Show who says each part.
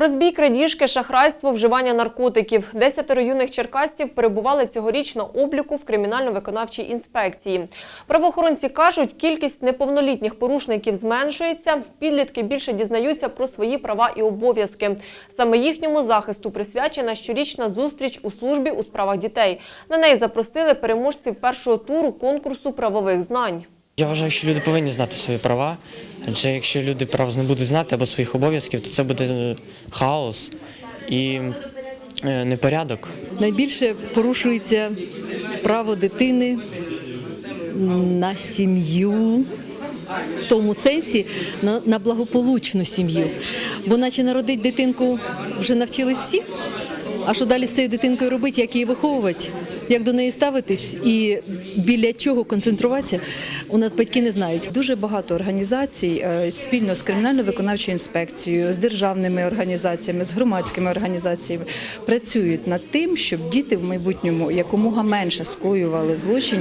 Speaker 1: Розбій, крадіжки, шахрайство, вживання наркотиків. Десятеро юних черкасців перебували цьогоріч на обліку в кримінально-виконавчій інспекції. Правоохоронці кажуть, кількість неповнолітніх порушників зменшується. Підлітки більше дізнаються про свої права і обов'язки. Саме їхньому захисту присвячена щорічна зустріч у службі у справах дітей. На неї запросили переможців першого туру конкурсу правових знань.
Speaker 2: Я вважаю, що люди повинні знати свої права. Адже якщо люди прав не будуть знати або своїх обов'язків, то це буде е, хаос і е, непорядок.
Speaker 3: Найбільше порушується право дитини на сім'ю. В тому сенсі на, на благополучну сім'ю. Бо наче народить дитинку вже навчились всі. А що далі з цією дитинкою робити, як її виховувати, як до неї ставитись і біля чого концентруватися, у нас батьки не знають.
Speaker 4: Дуже багато організацій е, спільно з кримінально-виконавчою інспекцією, з державними організаціями, з громадськими організаціями працюють над тим, щоб діти в майбутньому якомога менше скоювали злочинів